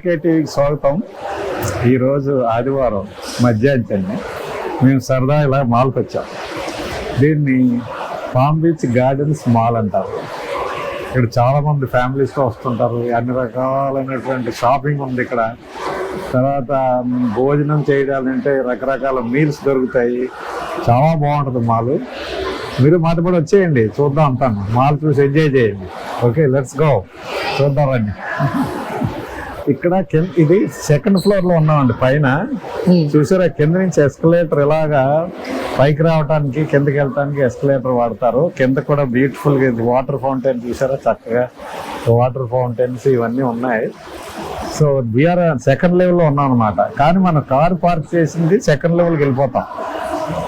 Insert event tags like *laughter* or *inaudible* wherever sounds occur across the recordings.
JK టీవీకి స్వాగతం. ఈరోజు ఆదివారం మధ్యాహ్నం మేము సరదా ఇలా మాల్కి వచ్చాం. దీన్ని పామ్ బీచ్ గార్డెన్స్ మాల్ అంటారు. ఇక్కడ చాలామంది ఫ్యామిలీస్తో వస్తుంటారు. అన్ని రకాలైనటువంటి షాపింగ్ ఉంది ఇక్కడ. తర్వాత భోజనం చేయాలంటే రకరకాల మీల్స్ దొరుకుతాయి. చాలా బాగుంటుంది మాల్. మీరు మాతో కూడా వచ్చేయండి. చూద్దాం అంటాను. మాల్ చూసి ఎంజాయ్ చేయండి. Okay let's go. చూద్దాం రండి. ఇక్కడ ఇది సెకండ్ ఫ్లోర్లో ఉన్నామండి పైన. చూసారా కింద నుంచి ఎస్కలేటర్ ఇలాగా పైకి రావడానికి కిందకి వెళ్ళటానికి ఎస్కలేటర్ వాడతారు. కింద కూడా బ్యూటిఫుల్గా ఇది వాటర్ ఫౌంటైన్ చూసారా చక్కగా వాటర్ ఫౌంటైన్స్ ఇవన్నీ ఉన్నాయి. సో వీఆర్ సెకండ్ లెవెల్లో ఉన్నాం అనమాట కానీ మనం కారు పార్క్ చేసింది సెకండ్ లెవెల్కి వెళ్ళిపోతాం.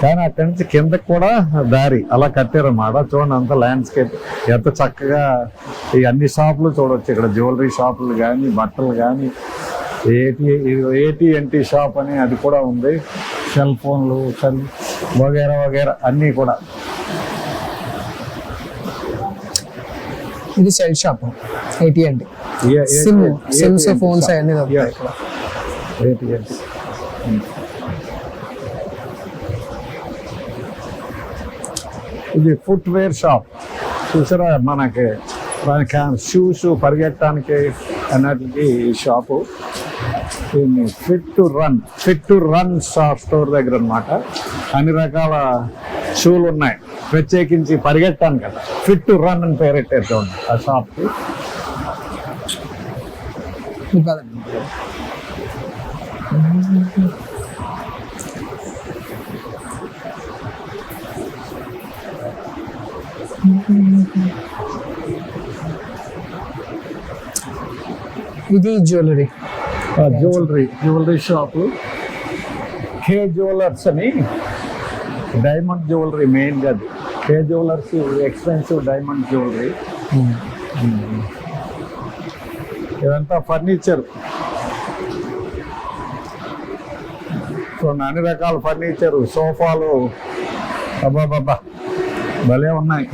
కానీ అక్కడి నుంచి కిందకి కూడా దారి అలా కట్టారన్నమాట. చూడండి అంత ల్యాండ్స్కేప్ ఎంత చక్కగా ఈ అన్ని షాపులు చూడొచ్చు ఇక్కడ. జ్యువెలరీ షాపులు కానీ బట్టలు కానీ ఏటీ ఏటీఎన్టీ షాప్ అని అది కూడా ఉంది. సెల్ ఫోన్లు సెల్ వగేరా వగేరా అన్నీ కూడా. ఇది సెల్ షాప్. ఏటీ అండి A- A- SIM SIMs phones. అవన్నీ ఏటీఎన్టీ ఇది ఫుట్ వేర్ షాప్ చూసారా? మనకి మనకి షూస్ పరిగెట్టడానికి అన్నట్లకి ఈ షాపు దీన్ని fit to run fit to run shop store దగ్గర అన్నమాట. అన్ని రకాల షూలు ఉన్నాయి. ప్రత్యేకించి పరిగెట్టాను కదా. ఫిట్ టు రన్ అని పేరెట్టారు ఉంది ఆ షాప్కి ఇది jewellery. Jewellery jewellery shop. K jewellers అని. డైమండ్ జ్యువెలరీ మెయిన్గా అది. K jewellers expensive diamond jewellery ఇదంతా ఫర్నిచర్ సో అన్ని రకాల ఫర్నిచర్ సోఫాలు. అబ్బాబాబా భలే ఉన్నాయి.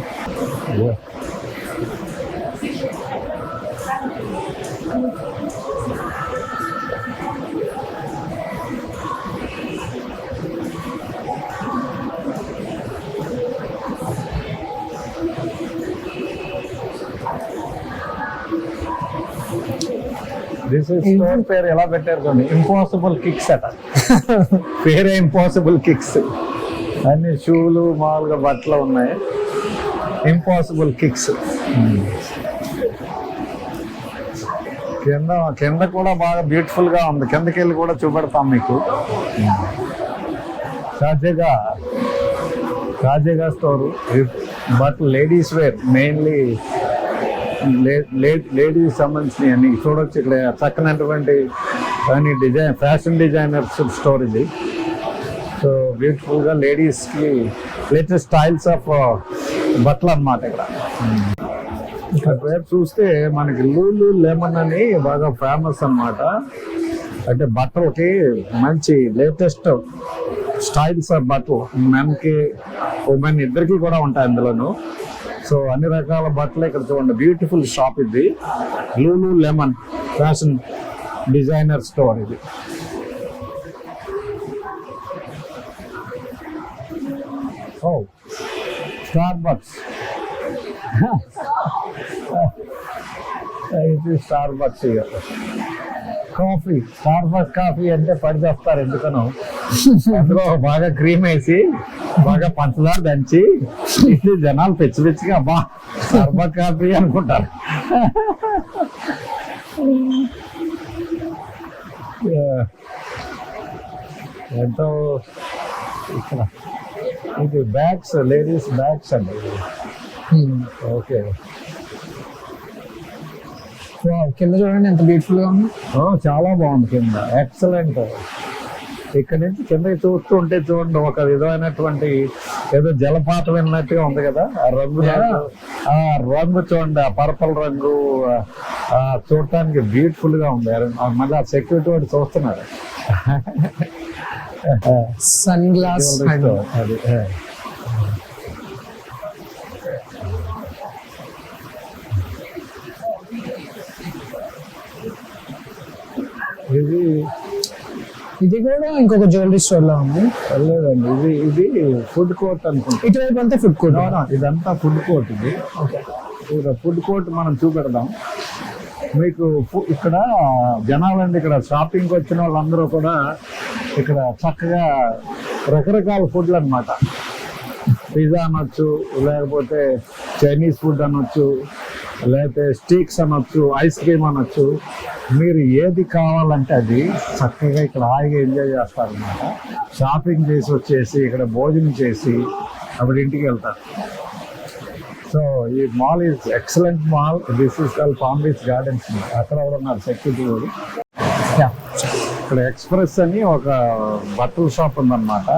దిస్ ఇస్ స్టోర్ పేరు ఎలా పెట్టారు చూడండి. ఇంపాసిబుల్ కిక్స్ అట. పేరే ఇంపాసిబుల్ కిక్స్ అన్ని షూలు మామూలుగా బట్టలు ఉన్నాయి. ఇంపాసిబుల్ కిక్స్ కింద కింద కూడా బాగా బ్యూటిఫుల్గా ఉంది. కిందకి వెళ్ళి కూడా చూపెడతాం మీకు. తాజాగా తాజాగా store but ladies wear mainly ladies సంబంధించినవి అన్ని. చూడొచ్చు ఇక్కడ చక్కనటువంటి అన్ని డిజైన్ ఫ్యాషన్ డిజైనర్స్ స్టోర్ ఇది. సో బ్యూటిఫుల్గా లేడీస్కి లేటెస్ట్ స్టైల్స్ ఆఫ్ బట్టలు అన్నమాట ఇక్కడ. ఇక్కడ పేరు చూస్తే మనకి లూలు లెమన్ అని బాగా ఫేమస్ అన్నమాట. అంటే బట్టలకి మంచి లేటెస్ట్ స్టైల్స్ ఆఫ్ బట్టలు. మెన్కి ఉమెన్ ఇద్దరికి కూడా ఉంటాయి అందులోను. సో అన్ని రకాల బట్టలు ఇక్కడ చూడండి. బ్యూటిఫుల్ షాప్ ఇది. Lulu lemon fashion designer store ఇది. ఓ స్టార్ బక్స్ ఇది స్టార్ బక్స్ ఇక. కాఫీ స్టార్ బక్స్ కాఫీ అంటే పడిచేస్తారు ఎందుకనో. అందులో బాగా క్రీమ్ వేసి బాగా పంచదార దంచి ఇది జనాలు పిచ్చి పిచ్చిగా అబ్బా బక్ కాఫీ అనుకుంటారు. ఎంతో ఇక్కడ ఇది బ్యాగ్స్ లేడీస్ బ్యాగ్స్ అండి. ఓకే కింద చూడండి ఎంత బ్యూటిఫుల్గా ఉంది. ఓ చాలా బాగుంది కింద. ఎక్సలెంట్ ఇక్కడ నుంచి కింద చూస్తూ ఉంటే చూడండి ఒక విధమైనటువంటి ఏదో జలపాతం విన్నట్టుగా ఉంది కదా ఆ రంగు ఆ రంగు చూడండి ఆ పర్పల్ రంగు ఆ చూడటానికి బ్యూటిఫుల్గా ఉంది. మళ్ళీ ఆ సెక్యూరిటీ వాడు చూస్తున్నాడు. Sunglass. అది ఆ. ఇది కూడా ఇంకొక జ్యువెలరీ స్టోర్లో ఉంది. లేదండి ఇది ఇది ఫుడ్ కోర్ట్ అనుకుంటా. ఇటువైపు అంతా ఫుడ్ కోర్ట్ ఇదంతా ఫుడ్ కోర్ట్ ఇది. ఓకే. ఫుడ్ కోర్ట్ మనం చూపెడదాం. మీకు ఇక్కడ జనాలండి ఇక్కడ షాపింగ్కి వచ్చిన వాళ్ళందరూ కూడా ఇక్కడ చక్కగా రకరకాల ఫుడ్లు అన్నమాట. పిజ్జా అనొచ్చు లేకపోతే చైనీస్ ఫుడ్ అనొచ్చు లేకపోతే స్టీక్స్ అనొచ్చు ఐస్ క్రీమ్ అనొచ్చు మీరు ఏది కావాలంటే అది చక్కగా ఇక్కడ హాయిగా ఎంజాయ్ చేస్తారనమాట షాపింగ్ చేసి వచ్చేసి ఇక్కడ భోజనం చేసి అప్పుడు ఇంటికి వెళ్తారు. సో ఈ mall is excellent mall this is call Palm Beach Gardens అక్కడ కూడా ఉన్నారు సెక్యూరిటీ ఇక్కడ ఎక్స్ప్రెస్ అని ఒక బట్టల షాప్ ఉందన్నమాట.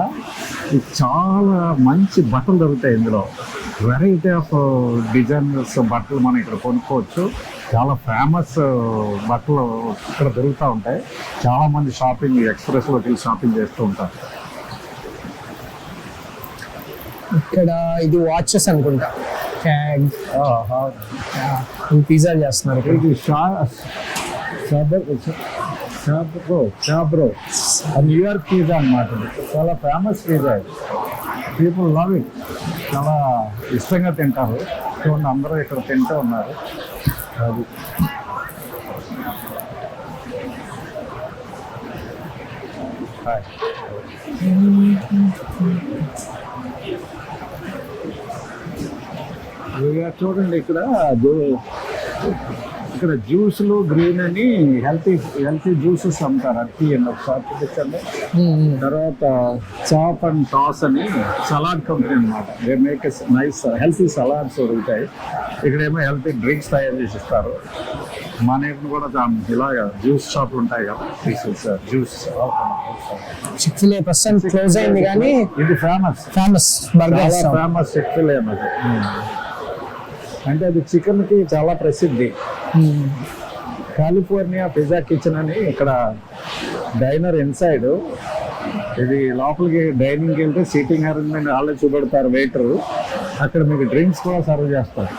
చాలా మంచి బట్టలు దొరుకుతాయి ఇందులో. వెరైటీ ఆఫ్ డిజైనర్స్ బట్టలు మనం ఇక్కడ కొనుక్కోవచ్చు. చాలా ఫేమస్ బట్టలు ఇక్కడ దొరుకుతూ ఉంటాయి. చాలా మంది షాపింగ్ ఎక్స్ప్రెస్లోకి వెళ్ళి షాపింగ్ చేస్తూ ఉంటారు. ఇక్కడ ఇది వాచెస్ అనుకుంటా. ట్యాగ్ పిజ్జా చేస్తున్నారు ఇక్కడ. ఇది Shah Sbarro Sbarro New York pizza అనమాట చాలా ఫేమస్ పిజ్జా ఇది. పీపుల్ లవ్ ఇట్ చాలా ఇష్టంగా తింటారు. చూడండి అందరూ ఇక్కడ తింటూ ఉన్నారు. అది. హాయ్ చూడండి ఇక్కడ ఇక్కడ జ్యూస్లు గ్రీన్ అని హెల్తీ హెల్తీ జ్యూసెస్ అమ్ముతారు అది తీయండి ఒకసారి చూపించండి. తర్వాత చాప్ అండ్ టాస్ అని సలాడ్ కంపెనీ అనమాట they make nice healthy salads దొరుకుతాయి. ఇక్కడేమో హెల్తీ డ్రింక్స్ తయారు చేసి ఇస్తారు. మన కూడా ఇలాగ జ్యూస్ షాప్లు ఉంటాయి కదా జ్యూస్ చిక్ ఫిల్ ప్రస్తుతం క్లోజ్ అయింది కానీ ఇది ఫేమస్ ఫేమస్ ఫేమస్ చిక్ఫిల్ అంటే అది చికెన్కి చాలా ప్రసిద్ధి. కాలిఫోర్నియా పిజ్జా కిచెన్ అని ఇక్కడ డైనర్ ఇన్సైడ్. ఇది లోపలికి డైనింగ్కి వెళ్తే సీటింగ్ అరేంజ్మెంట్ వాళ్ళే చూపెడతారు వెయిటర్. అక్కడ మీకు డ్రింక్స్ కూడా సర్వ్ చేస్తారు.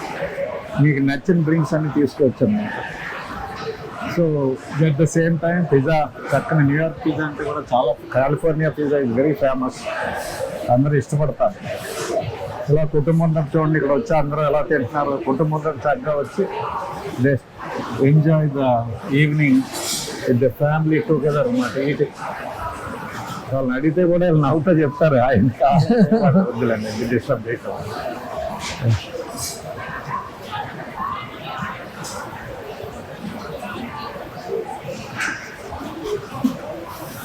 మీకు నచ్చిన డ్రింక్స్ అన్ని తీసుకోవచ్చు అన్నమాట so at the same time pizza చక్కని న్యూయార్క్ పిజ్జా అంటే కూడా చాలా California pizza is very famous. అందరూ ఇష్టపడతారు. ఇలా కుటుంబంతో చూడండి ఇక్కడ వచ్చి అందరూ ఎలా తింటున్నారు కుటుంబంతో చక్కగా వచ్చి enjoy the evening with the family together అనమాట ఈటి వాళ్ళని అడిగితే కూడా వీళ్ళు నవ్వుతా చెప్తారు ఆయన వద్దులేండి డిస్టర్బ్ చేయటం.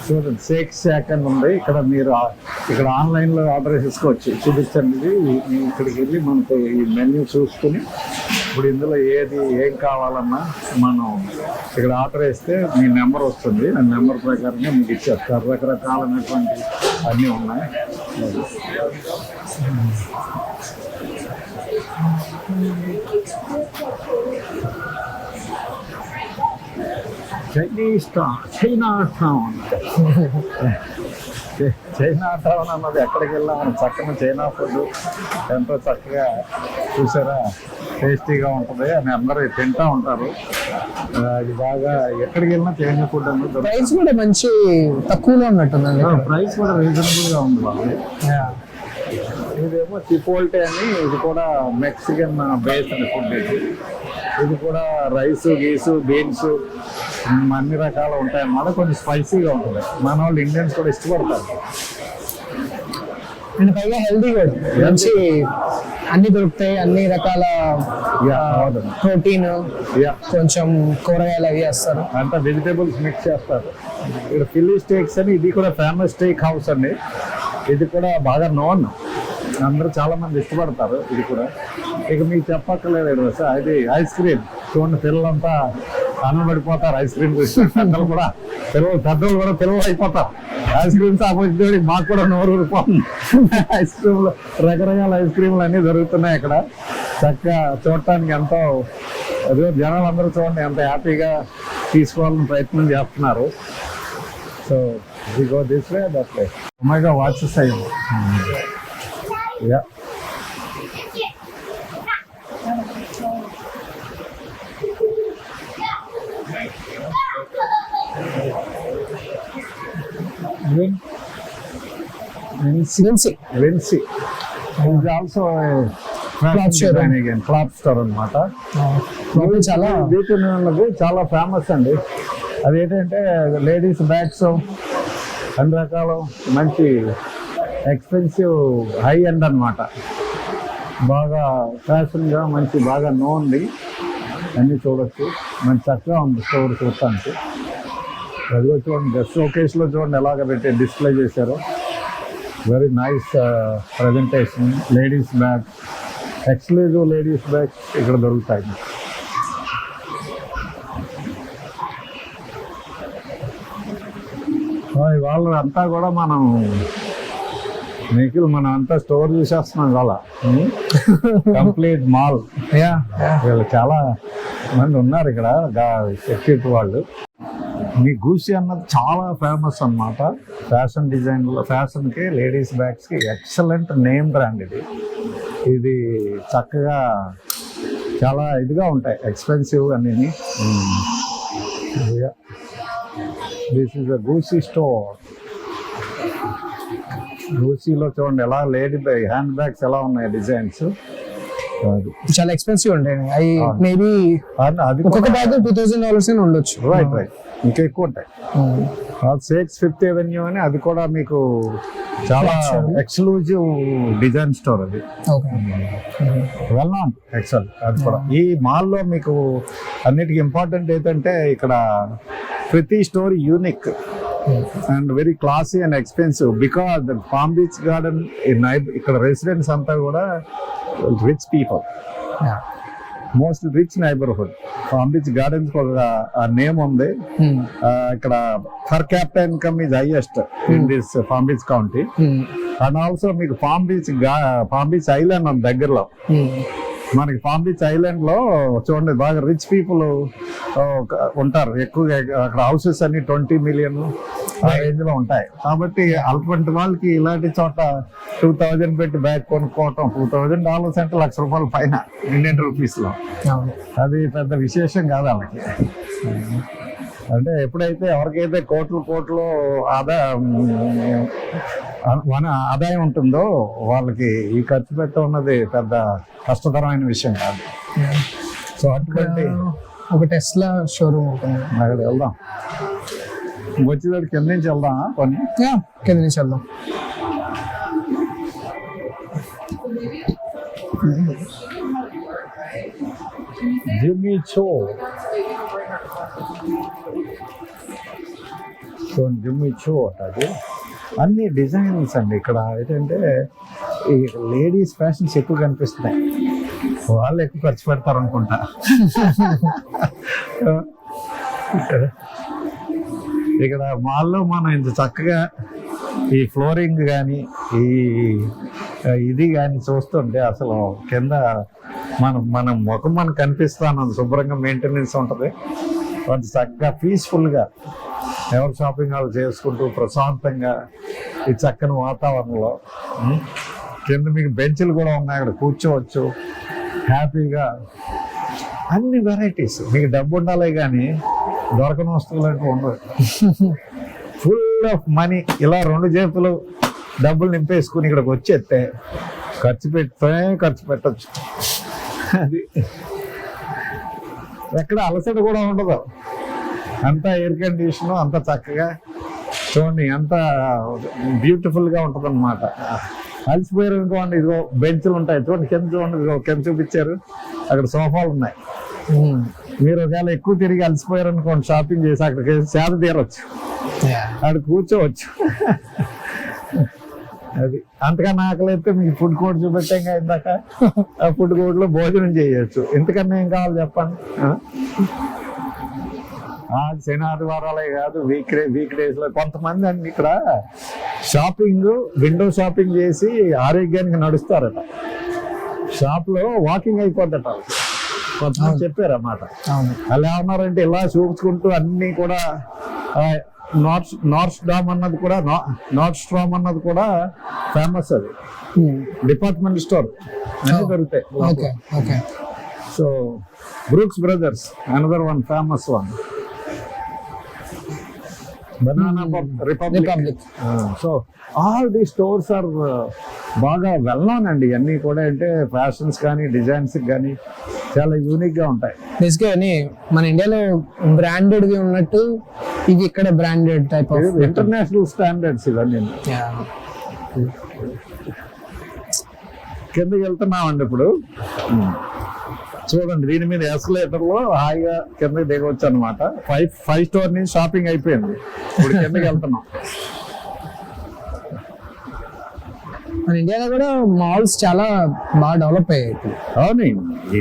చూడండి. షేక్ షాక్ అని ఉంది ఇక్కడ మీరు ఇక్కడ ఆన్లైన్లో ఆర్డర్ చేసుకోవచ్చు. చూపించండి. ఇది ఇక్కడికి వెళ్ళి మనకు ఈ మెన్యూ చూసుకుని ఇప్పుడు ఇందులో ఏది ఏం కావాలన్నా మనం ఇక్కడ ఆర్డర్ వేస్తే మీ నెంబర్ వస్తుంది. ఆ నెంబర్ ప్రకారంగా మీకు ఇచ్చేస్తారు. రకరకాలైనటువంటి అన్నీ ఉన్నాయి. Chinese town Chinatown Chinatown అన్నది ఎక్కడికి వెళ్ళా మనం చక్కని చైనా ఫుడ్ ఎంతో చక్కగా చూసారా టేస్టీగా ఉంటుంది అని అందరూ తింటా ఉంటారు అది బాగా ఎక్కడికి వెళ్ళినా చైనా ఫుడ్ అన్నది. ప్రైస్ కూడా మంచి తక్కువలో ఉన్నట్టుందండి ప్రైస్ కూడా రీజనబుల్గా ఉంది బాగా ఇదేమో చిపోల్టే అని ఇది కూడా మెక్సికన్ బేస్ అని ఫుడ్ ఇది. ఇది కూడా రైస్ గీసు బీన్స్ అన్ని రకాలు ఉంటాయి అన్నమాట కొంచెం స్పైసీగా ఉంటుంది. మన వాళ్ళు ఇండియన్స్ కూడా ఇష్టపడతారు. అండ్ పైగా హెల్దీ కూడా మంచి అన్ని దొరుకుతాయి అన్ని రకాల ప్రోటీన్ యా కొంచెం కూరగాయలు అవి వేస్తారు. అంతా వెజిటేబుల్స్ మిక్స్ చేస్తారు. ఇక్కడ ఫిల్లీ స్టేక్స్ అని ఇది కూడా ఫేమస్ స్టేక్ హౌస్ అండి. ఇది కూడా బాగా నోన్ అందరూ చాలా మంది ఇష్టపడతారు ఇది కూడా. ఇక మీకు చెప్పక్కర్లేదు సార్. అది ఐస్ క్రీమ్. చూడండి పిల్లలంతా పడిపోతారు ఐస్ క్రీమ్ పెద్దలు కూడా పిల్లలు పెద్దలు కూడా పిల్లలు అయిపోతారు. ఐస్ క్రీమ్స్ ఆపోజిట్ మాకు కూడా నోరు ఊరిపోతుంది. ఐస్ క్రీమ్లు రకరకాల ఐస్ క్రీమ్లు అన్నీ దొరుకుతున్నాయి ఇక్కడ చక్కగా చూడటానికి ఎంతో అదే జనాలు అందరూ చూడండి ఎంత హ్యాపీగా తీసుకోవాలని ప్రయత్నం చేస్తున్నారు. So we go this way that way. Omega watches yeah Vinci Vinci Vinci ఇది also Cloth showroom. Cloth store అనమాట చాలా ఉన్నది చాలా ఫేమస్ అండి. అదేంటంటే లేడీస్ బ్యాగ్స్ అన్ని రకాలు మంచి ఎక్స్పెన్సివ్ హై ఎండ్ అన్నమాట. బాగా ఫ్యాషన్గా మంచి బాగా నోన్ది అన్నీ చూడొచ్చు. మంచి చక్కగా ఉంది స్టోర్ చూడటానికి. అదిగో చూడండి డ్రెస్ షోకేస్లో చూడండి ఎలాగ పెట్టి డిస్ప్లే చేశారు. Very nice presentation ladies bag exclusive ladies bags ఇక్కడ దొరుకుతాయి. వాళ్ళు అంతా కూడా మనం నిఖిల్ మనం అంతా స్టోర్ చూసేస్తున్నాం ఇవాళ. Complete mall. యా. వీళ్ళు చాలా మంది ఉన్నారు ఇక్కడ సెక్యూరిటీ వాళ్ళు. మీ గూసి అన్నది చాలా ఫేమస్ అన్నమాట. ఫ్యాషన్ డిజైన్లో ఫ్యాషన్కి లేడీస్ బ్యాగ్స్కి ఎక్సలెంట్ నేమ్ బ్రాండ్ ఇది. ఇది చక్కగా చాలా ఇదిగా ఉంటాయి ఎక్స్పెన్సివ్ అన్నీ this is a Gucci store. గూసీలో చూడండి ఎలా లేడీ హ్యాండ్ బ్యాగ్స్ ఎలా ఉన్నాయి డిజైన్స్. చాలా ఎక్స్పెన్సివ్ ఉంటాయి. అవి. మేబీ ఒక్కొక్క బ్యాగ్ టూ థౌసండ్ డాలర్స్ ఉండొచ్చు. రైట్ రైట్ ఇంకా ఎక్కువ ఉంటాయి. సేక్స్ ఫిఫ్త్ ఎవెన్యూ అని అది కూడా మీకు చాలా ఎక్స్క్లూజివ్ డిజైన్ స్టోర్ అది. వెల్ నాన్ ఎక్సల్ అది కూడా. ఈ మాల్లో మీకు అన్నిటికీ ఇంపార్టెంట్ ఏంటంటే ఇక్కడ ప్రతి store unique and very classy and expensive because the Palm Beach Garden ఇక్కడ రెసిడెంట్స్ అంతా కూడా rich people. Most rich neighbourhood. Palm Beach Gardens ఒక నేమ్ ఉంది. ఆ, ఇక్కడ per capital income is highest in this Palm Beach County. And also మీకు Palm Beach Palm Beach island ఉంది దగ్గరలో. మనకి పామ్ బీచ్ ఐలాండ్లో చూడండి బాగా రిచ్ పీపుల్ ఉంటారు. ఎక్కువగా అక్కడ హౌసెస్ అన్ని ట్వంటీ మిలియన్ ఆ రేంజ్లో ఉంటాయి. కాబట్టి అటువంటి వాళ్ళకి ఇలాంటి చోట టూ థౌజండ్ పెట్టి బ్యాగ్ కొనుక్కోవటం టూ థౌజండ్ డాలర్స్ అంటే లక్ష రూపాయల పైన ఇండియన్ రూపీస్లో. అది పెద్ద విశేషం కాదు వాళ్ళకి. అంటే ఎప్పుడైతే ఎవరికైతే కోట్లు కోట్లు ఆదా మన ఆదాయం ఉంటుందో వాళ్ళకి ఈ ఖర్చు పెట్ట ఉన్నది పెద్ద కష్టతరమైన విషయం కాదు. సో అటువంటి ఒక టెస్లా షోరూమ్ ఉంటుంది. అక్కడ వెళ్దాం. వచ్చేదానికి కింద నుంచి వెళ్దాం కొన్ని కింద నుంచి వెళ్దాం. జిమ్మీ చో. సో జిమ్మీ చో అట అది. అన్ని డిజైన్స్ అండి ఇక్కడ. ఏంటంటే ఈ లేడీస్ ఫ్యాషన్స్ ఎక్కువ కనిపిస్తున్నాయి. వాళ్ళు ఎక్కువ ఖర్చు పెడతారు అనుకుంటా *laughs* ఇక్కడ మాల్లో మనం ఇంత చక్కగా ఈ ఫ్లోరింగ్ కానీ ఈ ఇది కానీ చూస్తుంటే అసలు కింద మనం మనం ముఖం మనకు కనిపిస్తాను. శుభ్రంగా మెయింటెనెన్స్ ఉంటుంది. కొంత చక్కగా పీస్ఫుల్గా ఎవరు షాపింగ్ వాళ్ళు చేసుకుంటూ ప్రశాంతంగా ఈ చక్కని వాతావరణంలో కింద మీకు బెంచ్లు కూడా ఉన్నాయి. అక్కడ కూర్చోవచ్చు. హ్యాపీగా అన్ని వెరైటీస్ మీకు డబ్బు ఉండాలి కానీ దొరకని వస్తువులు అంటూ ఉండవు. ఫుల్ ఆఫ్ మనీ ఇలా రెండు చేతులు డబ్బులు నింపేసుకుని ఇక్కడికి వచ్చేస్తే ఖర్చు పెడితే ఖర్చు పెట్టచ్చు. అది ఎక్కడ అలసట కూడా ఉండదు. అంతా ఎయిర్ కండిషను అంత చక్కగా చూడండి ఎంత బ్యూటిఫుల్గా ఉంటుంది అనమాట అలసిపోయారు అనుకోండి ఇదిగో బెంచ్లు ఉంటాయి. చూడండి కింద చూడండి ఇదిగో కింద చూపించారు. అక్కడ సోఫాలు ఉన్నాయి. మీరు ఒకవేళ ఎక్కువ తిరిగి అలసిపోయారు అనుకోండి షాపింగ్ చేసి అక్కడికి సేద తీరవచ్చు అక్కడ కూర్చోవచ్చు. అది అంతకన్నా ఆకలి అయితే మీకు ఫుడ్ కోర్ట్ చూపెట్టాం కదా ఇందాక. ఆ ఫుడ్ కోర్ట్లో భోజనం చేయొచ్చు. ఇంతకన్నా ఏం కావాలి చెప్పండి? శని ఆదివారాలే కాదు వీక్ డే వీక్ డేస్లో కొంతమంది అండి ఇక్కడ షాపింగ్ విండో షాపింగ్ చేసి ఆరోగ్యానికి నడుస్తారట. షాప్లో వాకింగ్ అయిపోద్దట. కొంతమంది చెప్పారు అన్నమాట అలా ఏమన్నారంటే ఇలా చూపించుకుంటూ అన్ని కూడా నార్త్ నార్త్ డామ్ అన్నది కూడా నార్త్ స్ట్రామ్ అన్నది కూడా ఫేమస్ అది. డిపార్ట్మెంట్ స్టోర్ అన్ని దొరుకుతాయి. Okay okay so Brooks Brothers another one famous one Banana Republic so all the stores are బాగా వెల్నాన్ అండి. అన్నీ కూడా అంటే ఫ్యాషన్స్ కానీ డిజైన్స్ కానీ చాలా యూనిక్గా ఉంటాయి. బేసిక్గా అని మన ఇండియాలో బ్రాండెడ్ వి ఉన్నట్టు ఇవి ఇక్కడ branded type of international standards ఇవన్నీ. కిందకి వెళ్తున్నామండి ఇప్పుడు. చూడండి దీని మీద ఎస్కలేటర్లో హాయిగా కిందకి దిగవచ్చు అనమాట ఫైవ్ ఫైవ్ స్టోర్ నుంచి షాపింగ్ అయిపోయింది. ఇప్పుడు కిందకి వెళ్తున్నాం. *laughs* మన ఇండియాలో కూడా మాల్స్ చాలా బాగా డెవలప్ అయ్యాయి. అవును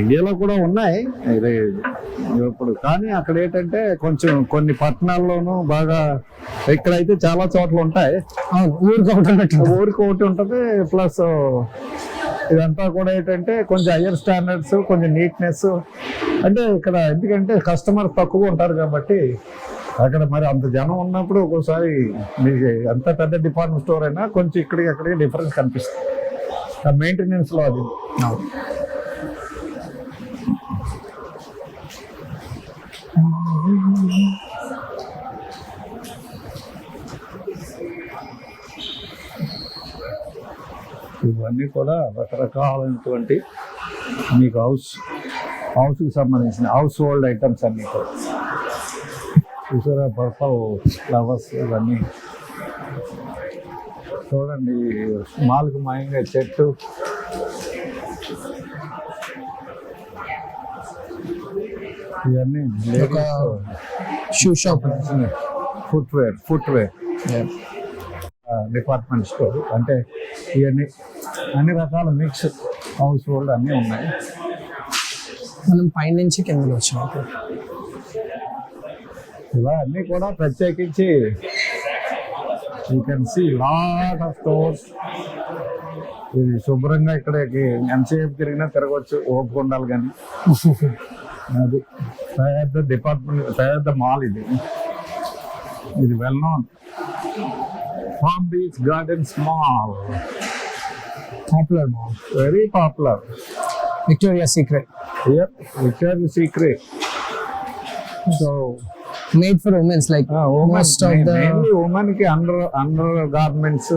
ఇండియాలో కూడా ఉన్నాయి. ఇప్పుడు కానీ అక్కడ ఏంటంటే కొంచెం కొన్ని పట్టణాల్లోనూ బాగా ఇక్కడైతే చాలా చోట్ల ఉంటాయి. అవును ఊరికి ఒకటి ఊరికి ఒకటి ఉంటుంది. ప్లస్ ఇదంతా కూడా ఏంటంటే కొంచెం హయ్యర్ స్టాండర్డ్స్ కొంచెం నీట్నెస్ అంటే ఇక్కడ ఎందుకంటే కస్టమర్ తక్కువ ఉంటారు కాబట్టి అక్కడ మరి అంత జనం ఉన్నప్పుడు ఒక్కోసారి మీకు ఎంత పెద్ద డిపార్ట్మెంట్ స్టోర్ అయినా కొంచెం ఇక్కడికి అక్కడికి డిఫరెన్స్ కనిపిస్తుంది. ఆ మెయింటెనెన్స్లో అది. ఇవన్నీ కూడా రకరకాలైనటువంటి మీకు హౌస్ హౌస్కి సంబంధించిన హౌస్ హోల్డ్ ఐటమ్స్ అన్నీ కూడా. చూసారా పర్పల్ ఫ్లవర్స్ ఇవన్నీ. చూడండి మాలకు మాయంగా చెట్టు. ఇవన్నీ shoe shop footwear footwear department store అంటే ఇవన్నీ అన్ని రకాల మిక్స్ హౌస్ హోల్డ్ అన్నీ ఉన్నాయి. మనం పైనుంచి కిందకి వచ్చాం. ఇలా అన్నీ కూడా ప్రత్యేకించి you can see lot of stores ఇది శుభ్రంగా ఇక్కడికి ఎంతసేపు తిరిగినా తిరగవచ్చు ఓపిక ఉండాలి కానీ. అది పెద్ద డిపార్ట్మెంట్ పెద్ద మాల్ ఇది. ఇది well known Palm Beach Gardens mall popular mall very popular Victoria Secret here Victoria Secret so made for womens like most of the ఉమెన్కి అండర్ అండర్ గార్మెంట్స్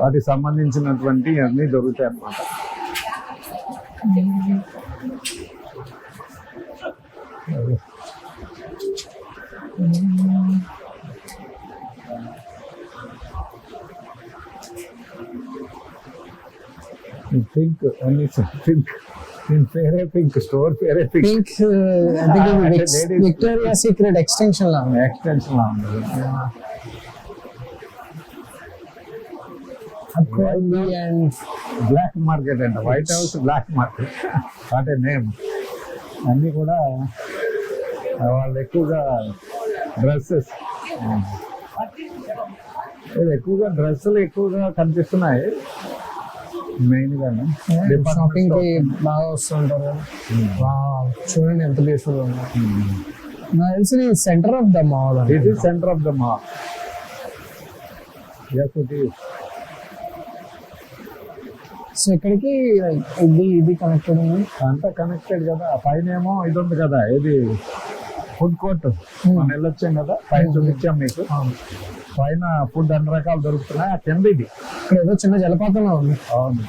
వాటికి సంబంధించినటువంటి అన్ని దొరుకుతాయి అన్నమాట. పింక్ అన్ని పింక్ దీని పేరే పింక్ స్టోర్ పేరే pink pink. Victoria Secret extension లా ఉంది. ఎక్స్టెన్షన్ లా ఉంది. అండ్ బ్లాక్ మార్కెట్ అంట. White House Black Market what a name అన్నీ కూడా వాళ్ళు ఎక్కువగా డ్రెస్సెస్. ఇది ఎక్కువగా డ్రెస్సులు ఎక్కువగా కనిపిస్తున్నాయి. షాపింగ్కి బాగా వస్తుంటారు. Wow, చూడండి ఎంత బ్యూటిఫుల్ ఉందో. నాకు తెలిసి centre of the mall is centre of the mall so ఇక్కడికి ఇది ఇది కనెక్టెడ్ అంతా కనెక్టెడ్ కదా. పైన ఏమో ఇది ఉంది కదా ఇది ఫుడ్ కోర్ట్ మనం వెళ్ళొచ్చాం కదా పైన చూపించాం మీకు. పైన ఫుడ్ అన్ని రకాలు దొరుకుతున్నాయి. ఆ కింద ఇది. ఇక్కడ ఏదో చిన్న జలపాతంలో ఉంది. అవును.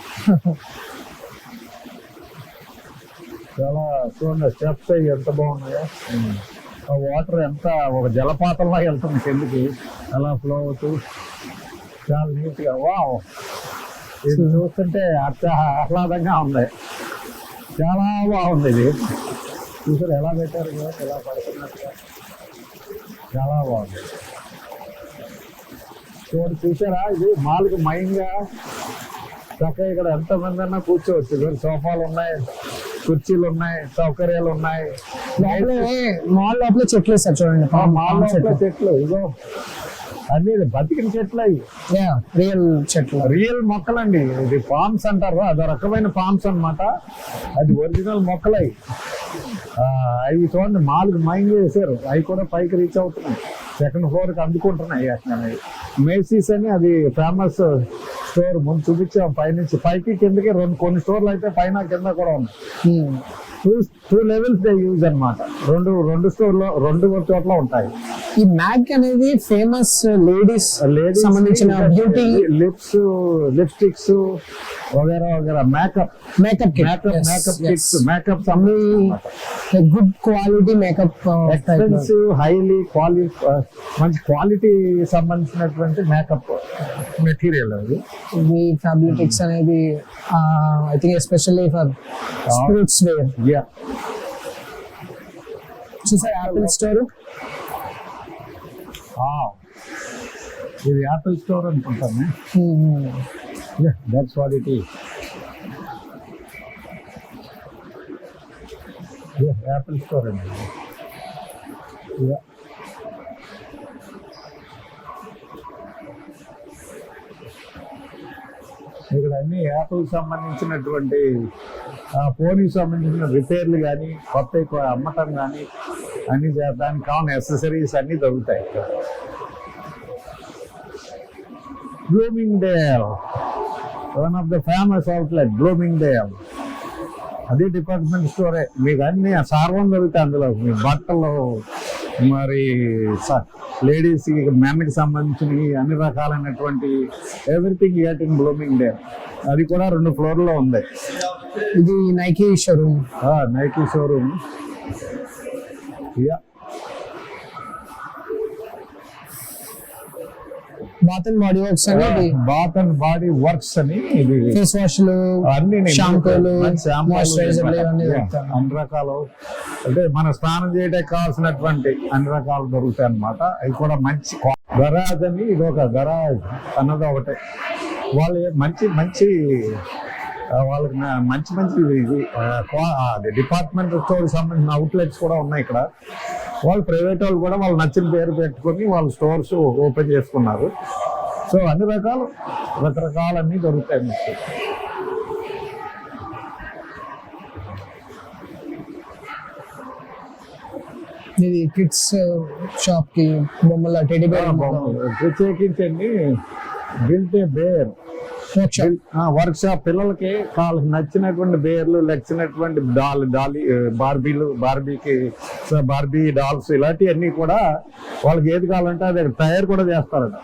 చాలా చూడండి స్టెప్స్ ఎంత బాగున్నాయో. ఆ వాటర్ ఎంత ఒక జలపాతంలా వెళ్తుంది కిందకి. అలా ఫ్లో అవుతూ చాలా నీట్గా వావ్ ఇది చూస్తుంటే అత్త ఆహ్లాదంగా ఉంది. చాలా బాగుంది ఇది. చూసారు ఎలా పెట్టారు? ఎలా పడుతున్నట్టుగా చాలా బాగుంది. చూడు చూసారా? ఇది మాలకు మైన్గా చక్కగా ఇక్కడ ఎంతమంది అన్నా కూర్చోవచ్చు. ఇక్కడ సోఫాలు ఉన్నాయి కుర్చీలు ఉన్నాయి సౌకర్యాలు ఉన్నాయి. మాల్ లోపల చెట్లు వేస్తారు చూడండి. మాల్ లోపల చెట్లు. ఇగో అన్ని బతికిన చెట్లు అవి. రియల్ చెట్లు. రియల్ మొక్కలండి. ఇది పామ్స్ అంటారు. అదో రకమైన పామ్స్ అన్నమాట. అది ఒరిజినల్ మొక్కలు అవి ఆ, అవి చూడండి మాలకు మైండ్ వేసారు అవి కూడా పైకి రీచ్ అవుతున్నాయి. సెకండ్ ఫ్లోర్కి అందుకుంటున్నాయి అట్లా మేసీస్ అని అది ఫేమస్ స్టోర్ ముందు చూపించాం. పైనుంచి పైకి కిందకి రెండు కొన్ని స్టోర్లు అయితే పైన కింద కూడా ఉన్నాయి. Two two levels they use అన్నమాట. రెండు రెండు స్టోర్లో రెండు చోట్ల ఉంటాయి. ఈ మ్యాక్ అనేది ఫేమస్ లేడీస్ సంబంధించిన బ్యూటీ లిప్స్ లిప్స్టిక్స్ వగేరా వగేరా. Makeup makeup makeup makeup kits makeup అన్ని good quality makeup expensive highly quality మంచి క్వాలిటీ సంబంధించినటువంటి మేకప్ మెటీరియల్ అది. ఇది ఫ్యాబ్రిటిక్స్ అనేది I think especially for sportswear yeah చూసారు యాపిల్ స్టోర్ ఇది యాపిల్ స్టోర్ అనుకుంటాను. That's what it is Apple store అండి. ఇక్కడ అన్ని యాపిల్ సంబంధించినటువంటి ఫోన్కి సంబంధించిన రిపేర్లు కానీ కొత్త అమ్మటం కానీ అన్ని దానికి కావాలని అసెసరీస్ అన్ని దొరుకుతాయి ఇక్కడ. Bloomingdale one of the famous outlet Bloomingdale అది డిపార్ట్మెంట్ స్టోరే మీకు అన్ని సార్వం దొరుకుతాయి అందులో మీ బట్టలు మరి లేడీస్ మెన్కి సంబంధించినవి అన్ని రకాలైనటువంటి everything get in Bloomingdale అది కూడా రెండు ఫ్లోర్లో ఉంది. ఇది Nike showroom Nike showroom yeah Bath and Body Works అనేది బాత్ అండ్ బాడీ వర్క్స్ అని ఫేస్ వాష్లు అన్ని నేను షాంపూలు మాయిశ్చరైజర్లు ఇవన్నీ అన్ని రకాలు. అంటే మన స్నానం చేయడానికి కావాల్సినటువంటి అన్ని రకాలు దొరుకుతాయి అన్నమాట. అవి కూడా మంచి గరాజ్ అని ఇది ఒక గరాజ్ అన్నది ఒకటే. వాళ్ళు మంచి మంచి వాళ్ళకి మంచి మంచి ఇది డిపార్ట్మెంట్ స్టోర్ సంబంధించిన అవుట్లెట్స్ కూడా ఉన్నాయి ఇక్కడ. వాళ్ళు ప్రైవేట్ వాళ్ళు కూడా వాళ్ళు నచ్చిన పేరు పెట్టుకొని వాళ్ళు స్టోర్స్ ఓపెన్ చేసుకున్నారు. సో అన్ని రకాలు రకరకాలన్నీ దొరుకుతాయి మీకు. ఇది కిడ్స్ షాప్కి బొమ్మల. టెడీ బేర్ ప్రత్యేకించండి బిల్ట్ బేర్. వర్క్ షాప్ పిల్లలకి వాళ్ళకి నచ్చినటువంటి బేర్లు నచ్చినటువంటి డాల్ డాలీ బార్బీలు బార్బీకి బార్బీ డాల్స్ ఇలాంటివన్నీ కూడా వాళ్ళకి ఏది కావాలంటే అది తయారు కూడా చేస్తారట.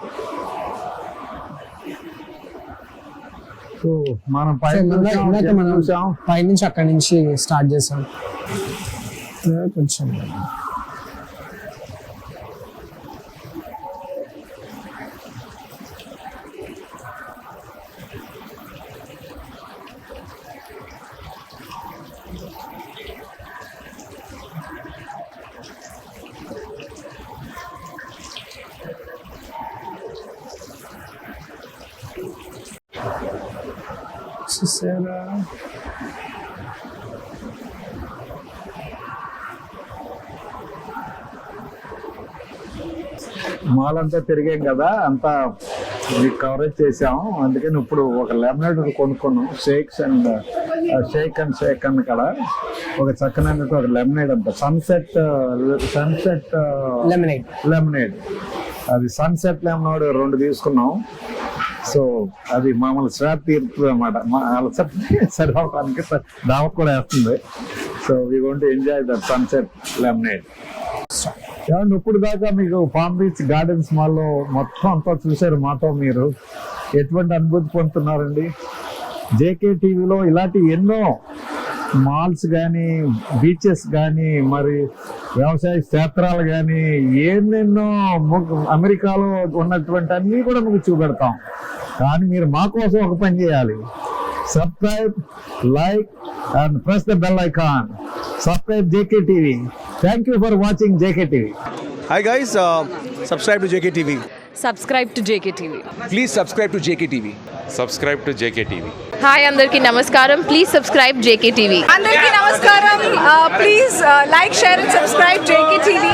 సో మనం పైన చూసాం, మనం పైనుంచి అక్కడి నుంచి స్టార్ట్ చేసాం. కొంచెం చూసారా మాల్ అంతా తిరిగాం కదా అంతా మీకు కవరేజ్ చేసాము అందుకని ఇప్పుడు ఒక లెమనేడ్ కొనుక్కున్నాం. Shakes and shake and shake and ఇక్కడ ఒక చక్కనైన ఒక లెమనేడ్ అంత. సన్సెట్ సన్సెట్ లెమనేడ్ లెమనేడ్ అది సన్సెట్ లెమనేడ్ రెండు తీసుకున్నాం. సో అది మామూలు శ్రాప్ తీరుతుంది అనమాట అలసట్ సరి అవడానికి కూడా వేస్తుంది. So we gonna enjoy that sunset lemonade ఏమండి ఇప్పుడు దాకా మీకు పామ్ బీచ్ గార్డెన్స్ మాల్లో మొత్తం అంతా చూశారు మాతో మీరు. ఎటువంటి అనుభూతి పొందుతున్నారండి? జేకే టీవీలో ఇలాంటి ఎన్నో మాల్స్ కానీ బీచెస్ కానీ మరి వ్యవసాయ క్షేత్రాలు కానీ ఎన్నెన్నో అమెరికాలో ఉన్నటువంటి అన్నీ కూడా మీకు చూపెడతాం. కానీ మీరు మా కోసం ఒక పని చేయాలి. Subscribe like and press the bell icon subscribe JK TV thank you for watching JK TV Hi guys, uh, subscribe to JKTV. Subscribe to JK TV Please subscribe to JKTV. subscribe to JKTV. Hi అందరికీ నమస్కారం. Please subscribe JK TV అందరికీ నమస్కారం. Please like share and subscribe JK TV